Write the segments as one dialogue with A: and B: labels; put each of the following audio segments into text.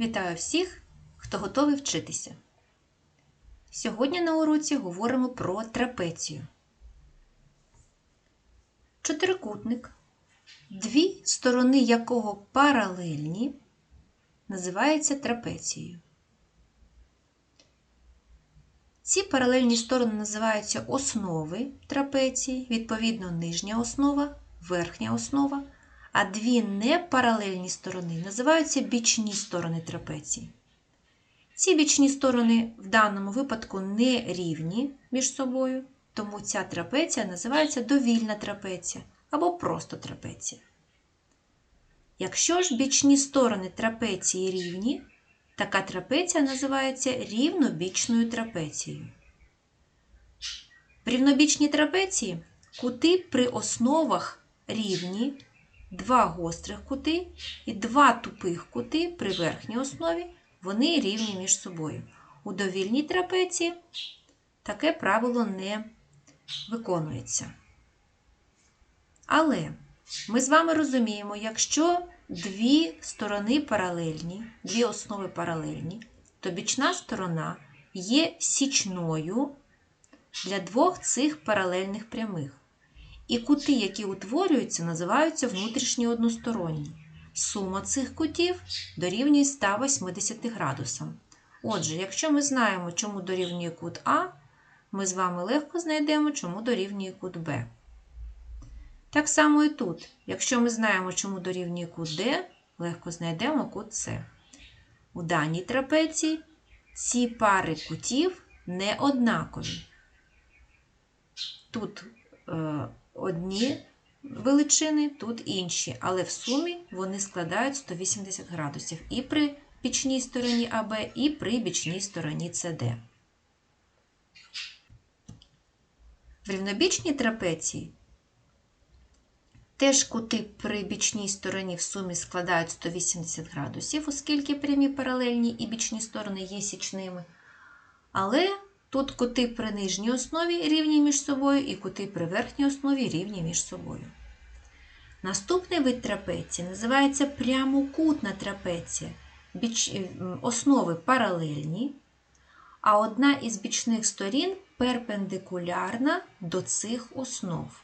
A: Вітаю всіх, хто готовий вчитися. Сьогодні на уроці говоримо про трапецію. Чотирикутник, дві сторони якого паралельні, називається трапецією. Ці паралельні сторони називаються основи трапеції, відповідно, нижня основа, верхня основа, а дві непаралельні сторони називаються бічні сторони трапеції. Ці бічні сторони в даному випадку не рівні між собою, тому ця трапеція називається довільна трапеція або просто трапеція. Якщо ж бічні сторони трапеції рівні, така трапеція називається рівнобічною трапецією. В рівнобічній трапеції кути при основах рівні, два гострих кути і два тупих кути при верхній основі, вони рівні між собою. У довільній трапеції таке правило не виконується. Але ми з вами розуміємо, якщо дві сторони паралельні, дві основи паралельні, то бічна сторона є січною для двох цих паралельних прямих. І кути, які утворюються, називаються внутрішні односторонні. Сума цих кутів дорівнює 180 градусам. Отже, якщо ми знаємо, чому дорівнює кут А, ми з вами легко знайдемо, чому дорівнює кут Б. Так само і тут. Якщо ми знаємо, чому дорівнює кут Д, легко знайдемо кут С. У даній трапеції ці пари кутів не однакові. Тут е, одні величини, тут інші, але в сумі вони складають 180 градусів і при бічній стороні АБ, і при бічній стороні СД. В рівнобічній трапеції Теж кути при бічній стороні в сумі складають 180 градусів, оскільки прямі паралельні і бічні сторони є січними. Але тут кути при нижній основі рівні між собою, і кути при верхній основі рівні між собою. Наступний вид трапеції називається прямокутна трапеція. Біч... Основи паралельні, а одна із бічних сторін перпендикулярна до цих основ.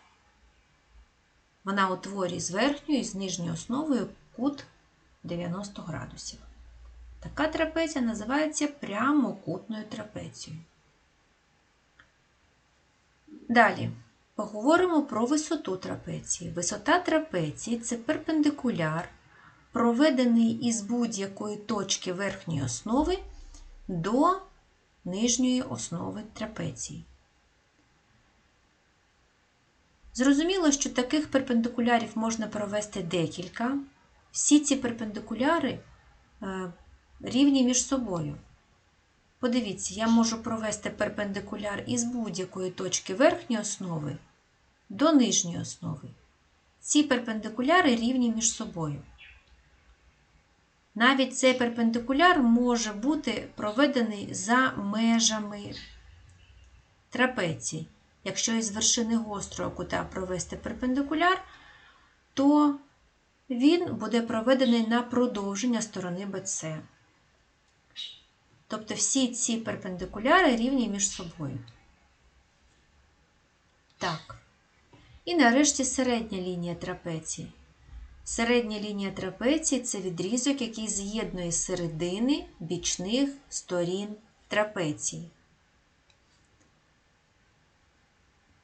A: Вона утворює з верхньою і з нижньою основою кут 90 градусів. Така трапеція називається прямокутною трапецією. Далі поговоримо про висоту трапеції. Висота трапеції це перпендикуляр, проведений із будь-якої точки верхньої основи до нижньої основи трапеції. Зрозуміло, що таких перпендикулярів можна провести декілька. Всі ці перпендикуляри е, рівні між собою. Подивіться, я можу провести перпендикуляр із будь-якої точки верхньої основи до нижньої основи. Ці перпендикуляри рівні між собою. Навіть цей перпендикуляр може бути проведений за межами трапеції. Якщо із вершини гострого кута провести перпендикуляр, то він буде проведений на продовження сторони BC. Тобто всі ці перпендикуляри рівні між собою. Так. І нарешті середня лінія трапеції. Середня лінія трапеції це відрізок, який з'єднує середини бічних сторін трапеції.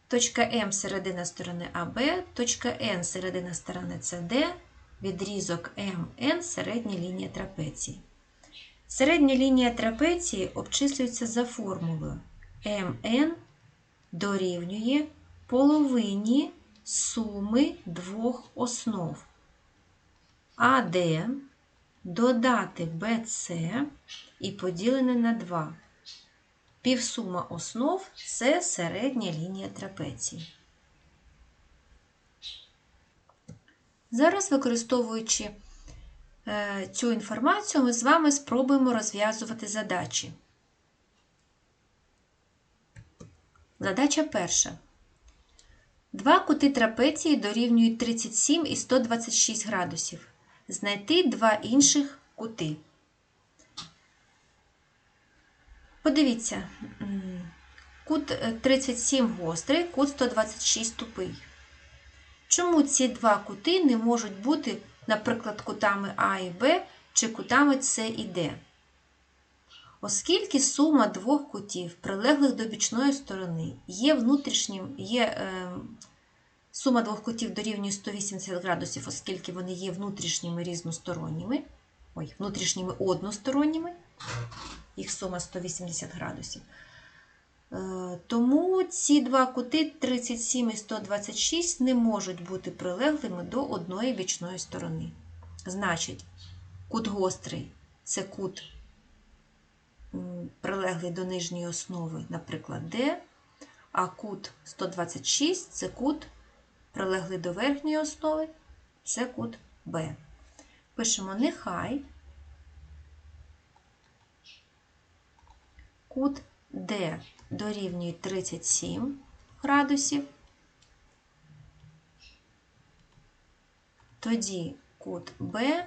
A: Точка М середина сторони АБ, точка N середина сторони СД, відрізок МН середня лінія трапеції. Середня лінія трапеції обчислюється за формулою МН дорівнює половині суми двох основ. АД додати БЦ і поділене на 2. Півсума основ це середня лінія трапеції. Зараз, використовуючи цю інформацію, ми з вами спробуємо розв'язувати задачі. Задача перша. Два кути трапеції дорівнюють 37 і 126 градусів. Знайти два інших кути. Подивіться, кут е, 37 гострий, кут 126 тупий. Чому ці два кути не можуть бути, наприклад, кутами А і Б чи кутами С і Д? Оскільки сума двох кутів, прилеглих до бічної сторони, є внутрішнім, є е, сума двох кутів дорівнює 180 градусів, оскільки вони є внутрішніми різносторонніми, ой, внутрішніми односторонніми, їх сума 180 градусів. Е, Тому ці два кути 37 і 126 не можуть бути прилеглими до одної бічної сторони. Значить, кут гострий це кут прилеглий до нижньої основи, наприклад, D, а кут 126 це кут прилеглий до верхньої основи, це кут B. Пишемо нехай кут D дорівнює 37 градусів, тоді кут B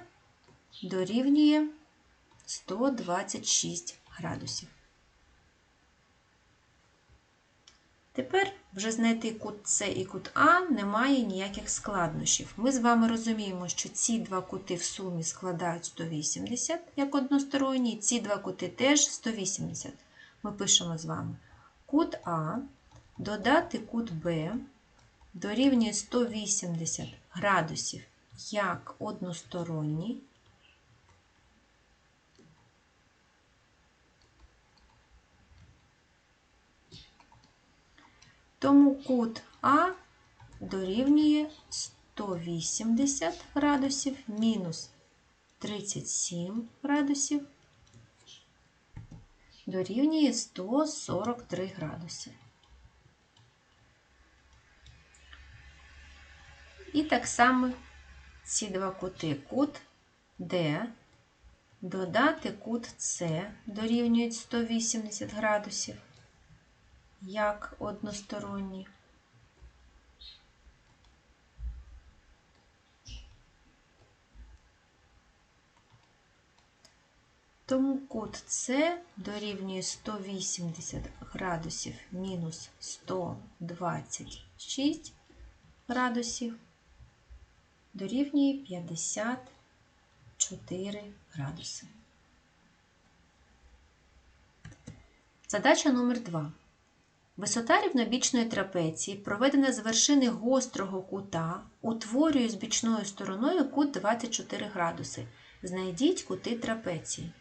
A: дорівнює 126 градусів. Тепер вже знайти кут С і кут А немає ніяких складнощів. Ми з вами розуміємо, що ці два кути в сумі складають 180 як односторонні, ці два кути теж 180. Ми пишемо з вами кут А додати кут Б дорівнює 180 градусів як односторонній. Тому кут А дорівнює 180 градусів мінус 37 градусів дорівнює 143 градуси. І так само ці два кути кут D додати кут С дорівнюють 180 градусів як односторонні. Тому кут С дорівнює 180 градусів мінус 126 градусів дорівнює 54 градуси. Задача номер 2. Висота рівнобічної трапеції, проведена з вершини гострого кута, утворює з бічною стороною кут 24 градуси. Знайдіть кути трапеції.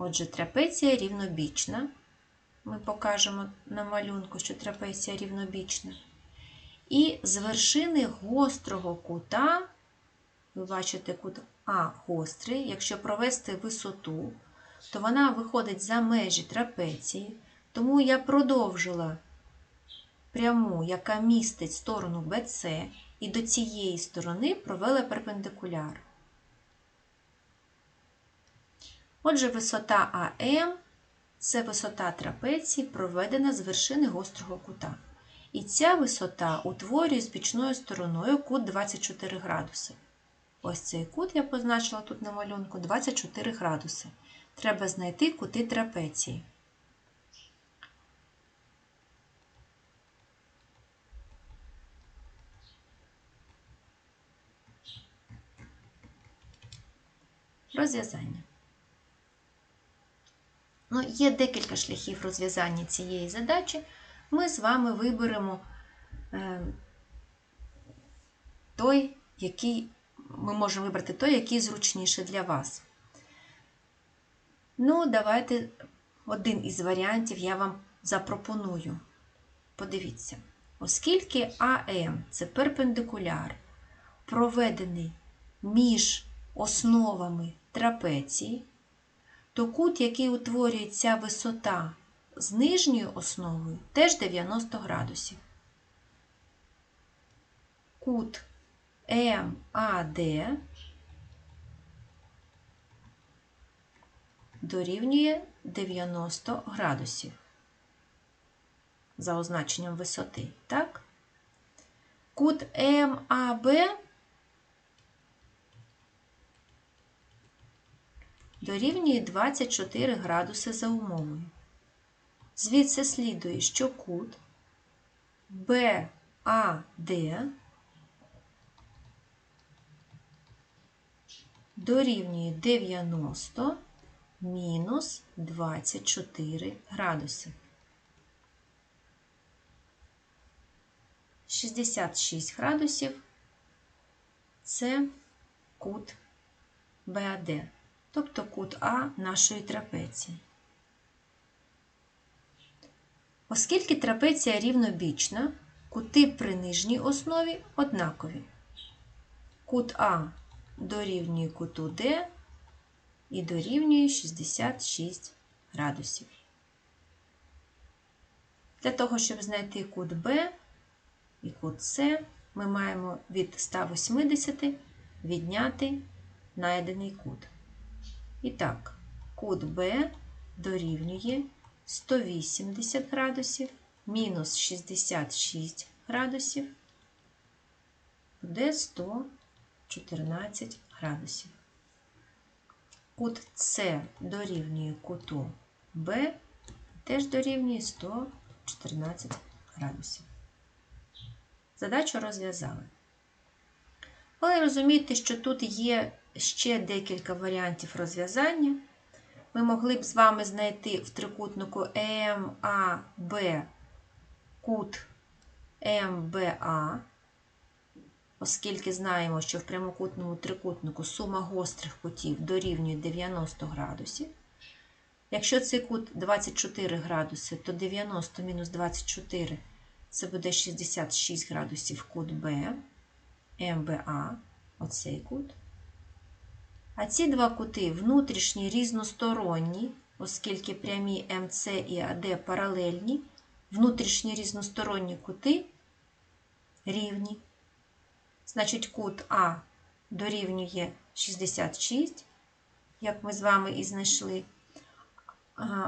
A: Отже, трапеція рівнобічна. Ми покажемо на малюнку, що трапеція рівнобічна. І з вершини гострого кута, ви бачите кут А гострий, якщо провести висоту, то вона виходить за межі трапеції. Тому я продовжила пряму, яка містить сторону BC, і до цієї сторони провела перпендикуляр. Отже, висота АМ це висота трапеції, проведена з вершини гострого кута. І ця висота утворює з бічною стороною кут 24 градуси. Ось цей кут я позначила тут на малюнку 24 градуси. Треба знайти кути трапеції. Розв'язання. Ну, Є декілька шляхів розв'язання цієї задачі. Ми з вами виберемо е, той, який ми можемо вибрати той, який зручніше для вас. Ну, давайте один із варіантів я вам запропоную. Подивіться, оскільки АМ це перпендикуляр, проведений між основами трапеції, то кут, який утворює ця висота з нижньою основою, теж 90 градусів. Кут МАД дорівнює 90 градусів за означенням висоти. Так? Кут МАБ дорівнює 24 градуси за умовою. Звідси слідує, що кут BAD дорівнює 90 мінус 24 градуси. 66 градусів це кут БАД, тобто кут А нашої трапеції. Оскільки трапеція рівнобічна, кути при нижній основі однакові. Кут А дорівнює куту Д і дорівнює 66 градусів. Для того, щоб знайти кут Б і кут С, ми маємо від 180 відняти найдений кут. І так, кут Б дорівнює 180 градусів мінус 66 градусів буде 114 градусів. Кут С дорівнює куту Б, теж дорівнює 114 градусів. Задачу розв'язали. Але розумієте, що тут є ще декілька варіантів розв'язання. Ми могли б з вами знайти в трикутнику МАБ кут МБА, оскільки знаємо, що в прямокутному трикутнику сума гострих кутів дорівнює 90 градусів. Якщо цей кут 24 градуси, то 90 мінус 24 це буде 66 градусів кут Б, МБА, оцей кут. А ці два кути внутрішні різносторонні, оскільки прямі МС і АД паралельні, внутрішні різносторонні кути рівні. Значить, кут А дорівнює 66, як ми з вами і знайшли.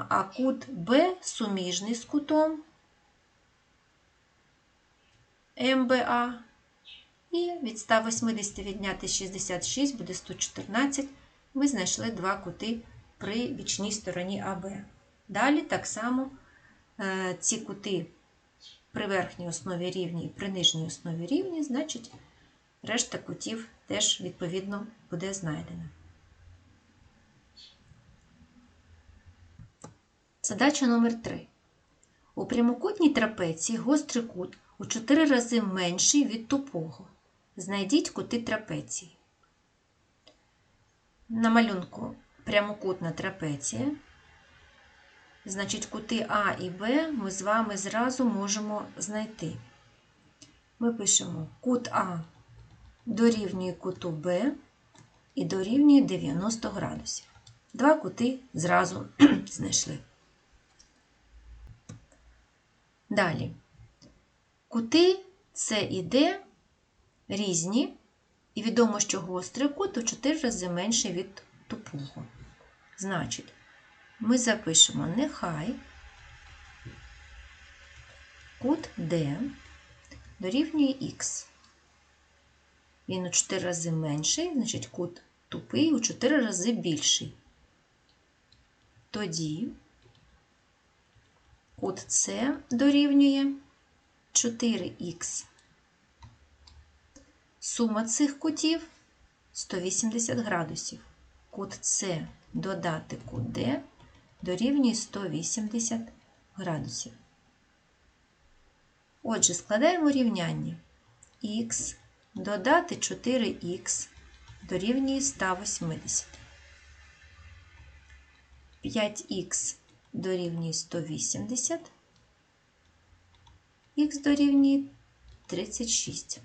A: А кут Б суміжний з кутом МБА. І від 180 відняти 66 буде 114. Ми знайшли два кути при бічній стороні АБ. Далі так само е, ці кути при верхній основі рівні і при нижній основі рівні, значить, решта кутів теж, відповідно, буде знайдена. Задача номер 3. У прямокутній трапеції гострий кут у 4 рази менший від тупого. Знайдіть кути трапеції. На малюнку прямокутна трапеція. Значить, кути А і Б ми з вами зразу можемо знайти. Ми пишемо кут А дорівнює куту Б і дорівнює 90 градусів. Два кути зразу знайшли. Далі. Кути С і Д різні, і відомо, що гострий кут у 4 рази менший від тупого. Значить, ми запишемо нехай кут D дорівнює Х. Він у 4 рази менший, значить кут тупий у 4 рази більший. Тоді кут С дорівнює 4х Сума цих кутів 180 градусів. Кут С додати кут Д дорівнює 180 градусів. Отже, складаємо рівняння х додати 4х дорівнює 180. 5х дорівнює 180, х дорівнює 36.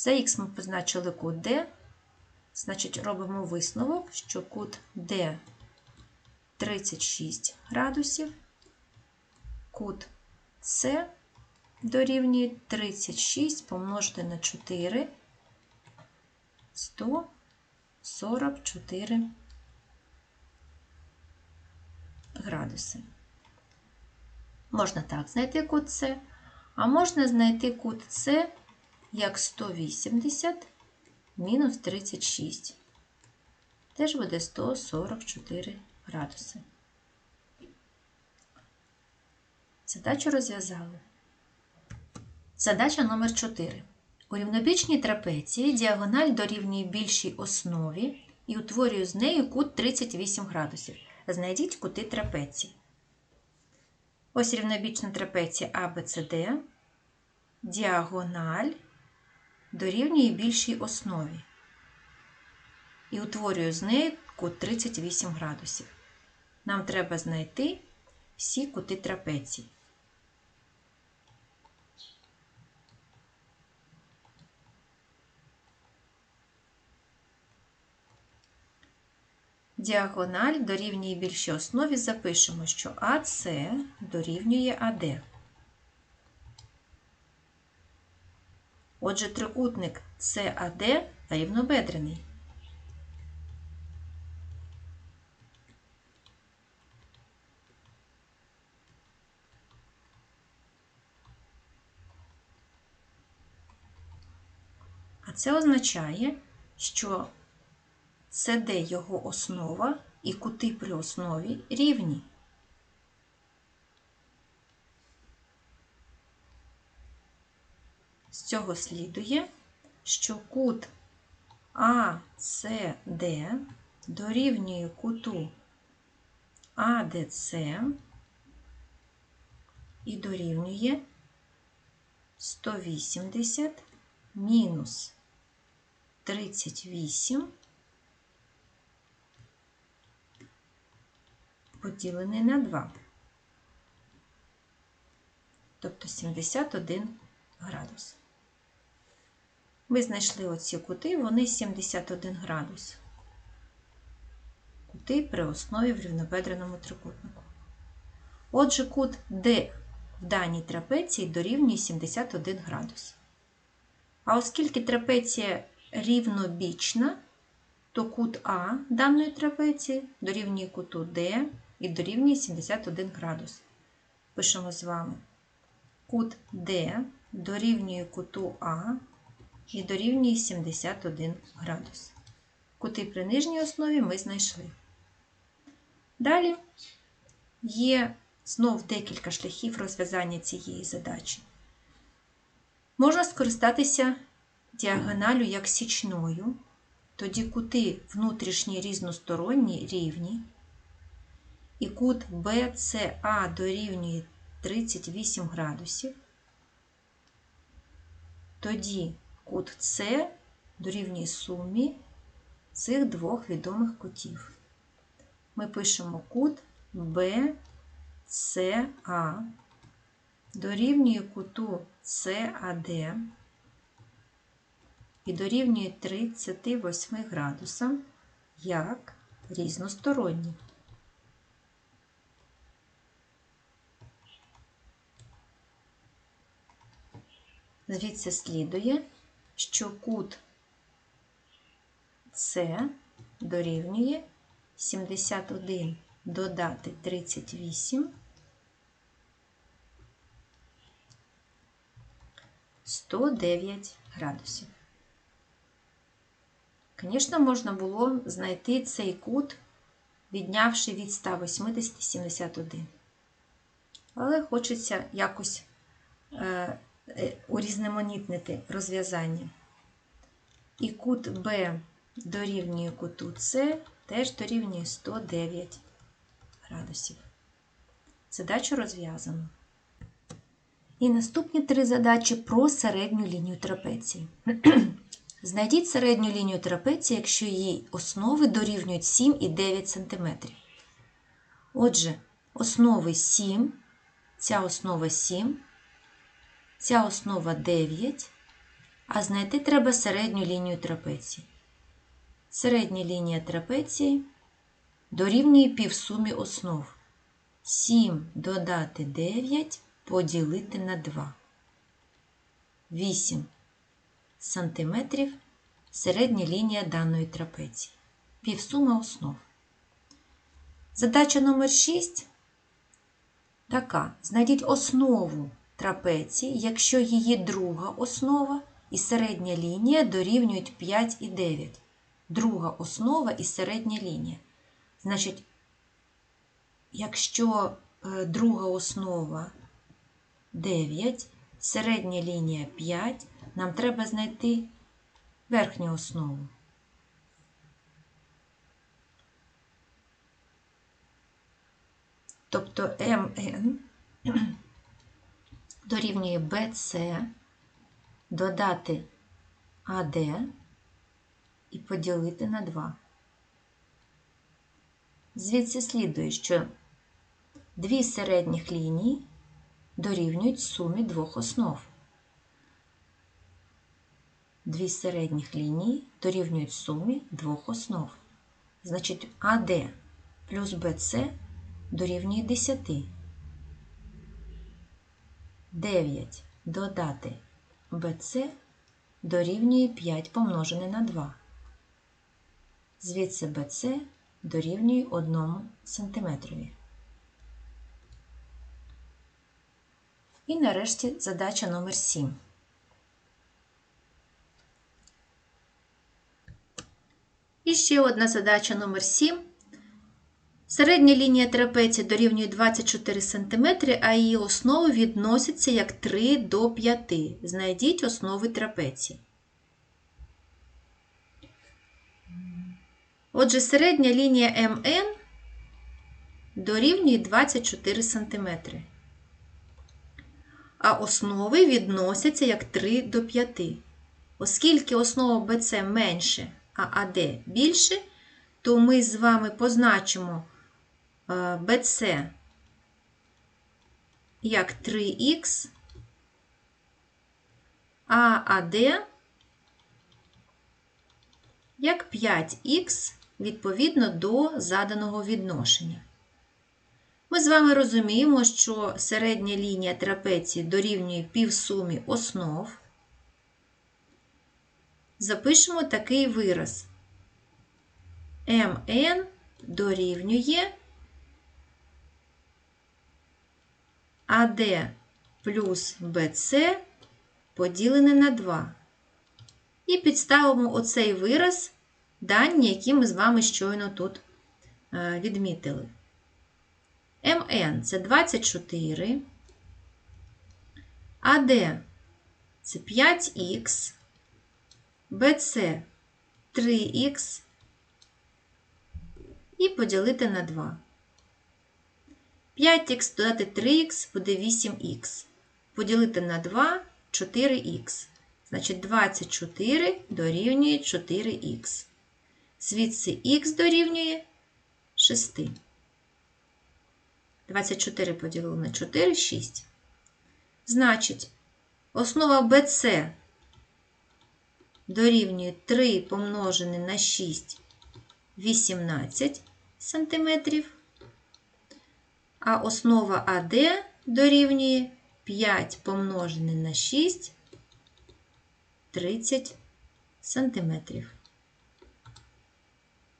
A: За х ми позначили кут D, значить, робимо висновок, що кут D 36 градусів, кут С дорівнює 36 помножити на 4 144 градуси. Можна так знайти кут С, а можна знайти кут С як 180 мінус 36. Теж буде 144 градуси. Задачу розв'язали. Задача номер 4. У рівнобічній трапеції діагональ дорівнює більшій основі і утворює з нею кут 38 градусів. Знайдіть кути трапеції. Ось рівнобічна трапеція ABCD. Діагональ дорівнює більшій основі. І утворює з нею кут 38 градусів. Нам треба знайти всі кути трапеції. Діагональ дорівнює більшій основі запишемо, що АС дорівнює АД. Отже, трикутник САД рівнобедрений. А це означає, що СД його основа і кути при основі рівні. З цього слідує, що кут АСД дорівнює куту АДЦ і дорівнює 180 мінус 38 поділений на 2, тобто 71 градус. Ми знайшли оці кути, вони 71 градус. Кути при основі в рівнобедреному трикутнику. Отже, кут D в даній трапеції дорівнює 71 градус. А оскільки трапеція рівнобічна, то кут А даної трапеції дорівнює куту D і дорівнює 71 градус. Пишемо з вами кут D дорівнює куту А і дорівнює 71 градус. Кути при нижній основі ми знайшли. Далі є знов декілька шляхів розв'язання цієї задачі. Можна скористатися діагоналю як січною, тоді кути внутрішні різносторонні рівні, і кут BCA дорівнює 38 градусів, тоді кут С дорівнює сумі цих двох відомих кутів. Ми пишемо кут BCA дорівнює куту CAD і дорівнює 38 градусам як різносторонні. Звідси слідує, що кут С дорівнює 71 додати 38 109 градусів. Звісно, можна було знайти цей кут, віднявши від 180 71. Але хочеться якось е, урізноманітнити розв'язання. І кут Б дорівнює куту С теж дорівнює 109 градусів. Задачу розв'язано. І наступні три задачі про середню лінію трапеції. Знайдіть середню лінію трапеції, якщо її основи дорівнюють 7 і 9 см. Отже, основи 7, ця основа 7, ця основа 9, а знайти треба середню лінію трапеції. Середня лінія трапеції дорівнює півсумі основ. 7 додати 9 поділити на 2. 8 сантиметрів середня лінія даної трапеції. Півсума основ. Задача номер 6 така. Знайдіть основу трапеції, якщо її друга основа і середня лінія дорівнюють 5 і 9. Друга основа і середня лінія. Значить, якщо е, друга основа 9, середня лінія 5. Нам треба знайти верхню основу. Тобто МН дорівнює BC, додати АД і поділити на 2. Звідси слідує, що дві середніх лінії дорівнюють сумі двох основ. Дві середніх лінії дорівнюють сумі двох основ. Значить, АД плюс БЦ дорівнює 10. 9 додати BC дорівнює 5 помножене на 2. Звідси BC дорівнює 1 см. І нарешті задача номер 7. І ще одна задача номер 7. Середня лінія трапеції дорівнює 24 см, а її основи відносяться як 3 до 5. Знайдіть основи трапеції. Отже, середня лінія МН дорівнює 24 см. А основи відносяться як 3 до 5. Оскільки основа BC менше, а АД більше, то ми з вами позначимо BC як 3х, а АД як 5х відповідно до заданого відношення. Ми з вами розуміємо, що середня лінія трапеції дорівнює півсумі основ. Запишемо такий вираз. МН дорівнює АД плюс БЦ поділене на 2. І підставимо оцей вираз дані, які ми з вами щойно тут відмітили. МН це 24, АД це 5х, БЦ 3х і поділити на 2. 5х додати 3х буде 8х. Поділити на 2 4х. Значить, 24 дорівнює 4х. Звідси х дорівнює 6. 24 поділили на 4 6. Значить, основа BC дорівнює 3 помножене на 6 18 см, а основа АД дорівнює 5 помножене на 6 30 см.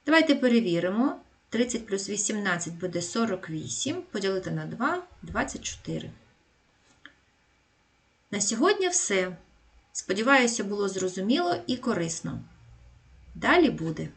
A: Давайте перевіримо. 30 плюс 18 буде 48, поділити на 2 24. На сьогодні все. Сподіваюся, було зрозуміло і корисно. Далі буде.